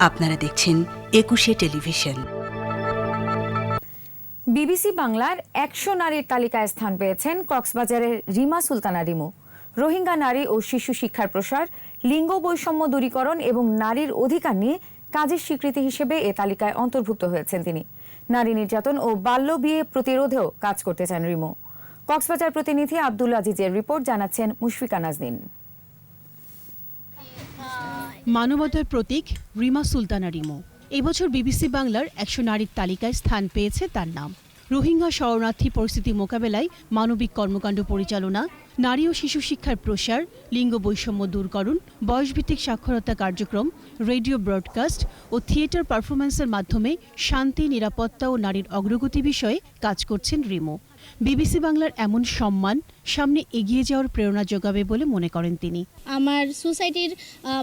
আপনারা দেখছেন একুশে টেলিভিশন। বিবিসি বাংলার একশো নারীর তালিকায় স্থান পেয়েছেন কক্সবাজারের রিমা সুলতানা রিমু। রোহিঙ্গা নারী ও শিশু শিক্ষার প্রসার, লিঙ্গ বৈষম্য দূরীকরণ এবং নারীর অধিকার নিয়ে কাজের স্বীকৃতি হিসেবে এ তালিকায় অন্তর্ভুক্ত হয়েছেন তিনি। নারী নির্যাতন ও বাল্য বিয়ে প্রতিরোধেও কাজ করতে চান রিমু। কক্সবাজার প্রতিনিধি আব্দুল আজিজের রিপোর্ট জানাচ্ছেন মুশফিকা নাজনীন। মানবতার প্রতীক রিমা সুলতানা রিমো। এবছর বিবিসি বাংলার একশো নারীর তালিকায় স্থান পেয়েছে তার নাম। রোহিঙ্গা শরণার্থী পরিস্থিতি মোকাবেলায় মানবিক কর্মকাণ্ড পরিচালনা নারী ও শিশু শিক্ষার প্রসার লিঙ্গ বৈষম্য দূরকরণ বয়সভিত্তিক সাক্ষরতা কার্যক্রম রেডিও ব্রডকাস্ট ও থিয়েটার পারফরম্যান্সের মাধ্যমে শান্তি নিরাপত্তা ও নারীর অগ্রগতি বিষয়ে কাজ করছেন রিমো। বিবিসি বাংলার এমন সম্মান সামনে এগিয়ে যাওয়ার প্রেরণা যোগাবে বলে মনে করেন তিনি। আমার সোসাইটির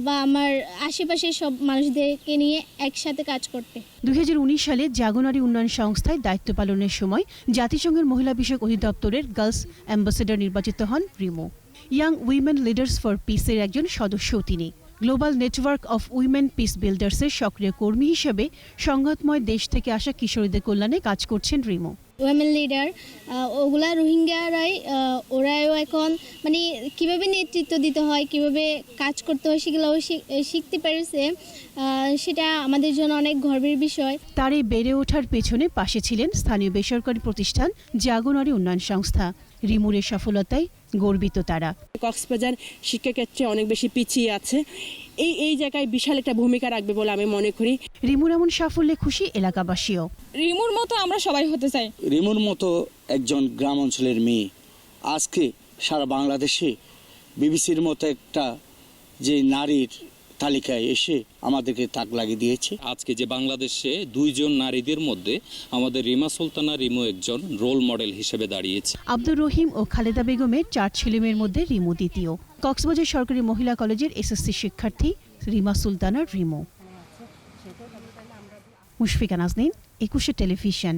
বা আমার আশেপাশের সব মানুষদেরকে নিয়ে একসাথে কাজ করতে। দুই হাজার উনিশ সালে জাগনারী উন্নয়ন সংস্থায় দায়িত্ব পালনের সময় জাতিসংঘের মহিলা বিষয়ক অধিদপ্তরের গার্লস অ্যাম্বাসেডর নির্বাচিত হন। Rimo. Young women leaders for পিসের একজন সদস্য তিনি। Global network of women peace বিল্ডার্সের সক্রিয় কর্মী হিসেবে সংঘাতময় দেশ থেকে আসা কিশোরীদের কল্যাণে কাজ করছেন রিমো। ওয়েমেন লিডার ওগুলা রোহিঙ্গারাই ওরাও এখন মানে কীভাবে নেতৃত্ব দিতে হয় কীভাবে কাজ করতে হয় সেগুলোও শিখ- শিখতে পেরেছে। সেটা আমাদের জন্য অনেক গর্বের বিষয়। তার এই বেড়ে ওঠার পেছনে পাশে ছিলেন স্থানীয় বেসরকারি প্রতিষ্ঠান জাগনারী উন্নয়ন সংস্থা। রিমুরের সফলতায় গর্বিত তারা। কক্সবাজার শিক্ষাক্ষেত্রে অনেক বেশি পিছিয়ে আছে। এই এই জায়গায় বিশাল একটা ভূমিকা রাখবে বলে আমি মনে করি। রিমুর এমন সাফল্যে খুশি এলাকাবাসীও। রিমুর মতো আমরা সবাই হতে চাই। রিমুর মতো একজন গ্রাম অঞ্চলের মেয়ে আজকে সারা বাংলাদেশে বিবিসির মতো একটা যে নারীর তালিকায় এসে আমাদেরকে তাক লাগিয়ে দিয়েছে। আজকে যে বাংলাদেশে দুইজন নারীদের মধ্যে আমাদের রিমা সুলতানা রিমু একজন রোল মডেল হিসেবে দাঁড়িয়েছে। আব্দুর রহিম ও খালেদা বেগমের চার ছেলেমেয়ের মধ্যে রিমু দ্বিতীয়। কক্সবাজার সরকারি মহিলা কলেজের এসএসসি শিক্ষার্থী রিমা সুলতানা রিমো। মুশফিকা নাজনীন একুশে টেলিভিশন।